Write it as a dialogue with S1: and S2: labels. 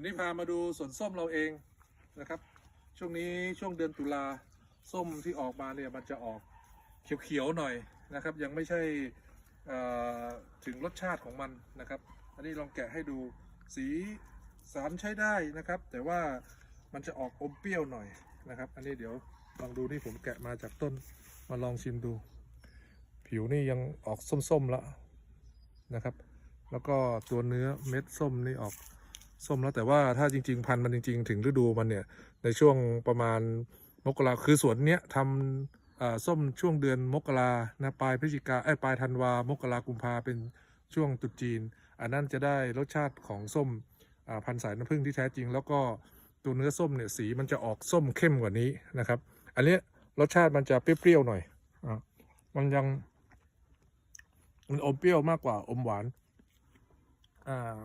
S1: วันนี้พามาดูสวนส้มเราเองนะครับ ช่วงนี้ช่วงเดือนตุลาส้มที่ออกมาเนี่ยมันจะออกเขียวๆหน่อยนะครับ ยังไม่ใช่ถึงรสชาติของมันนะครับ อันนี้ลองแกะให้ดูสีสารใช้ได้นะครับ แต่ว่ามันจะออกอมเปรี้ยวหน่อยนะครับ อันนี้เดี๋ยวลองดูนี่ผมแกะมาจากต้นมาลองชิมดู ผิวนี่ยังออกส้มๆแล้วนะครับ แล้วก็ตัวเนื้อเม็ดส้มนี่ออก ส้มแล้วแต่ว่าถ้าจริง ๆ พันธุ์มันจริง ๆ ถึงฤดูมันเนี่ย ในช่วงประมาณมกราคือสวนเนี้ยทำส้มช่วงเดือนมกรานะปลายพฤศจิกาไอ้ปลายธันวามกรากุมภาเป็นช่วงตรุษจีน อันนั้นจะได้รสชาติของส้มพันธุ์สายน้ำผึ้งที่แท้จริง แล้วก็ตัวเนื้อส้มเนี่ยสีมันจะออกส้มเข้มกว่านี้นะครับ อันนี้รสชาติมันจะเปรี้ยวๆหน่อยอมันยังมันอมเปรี้ยวมากกว่าอมหวาน อ่า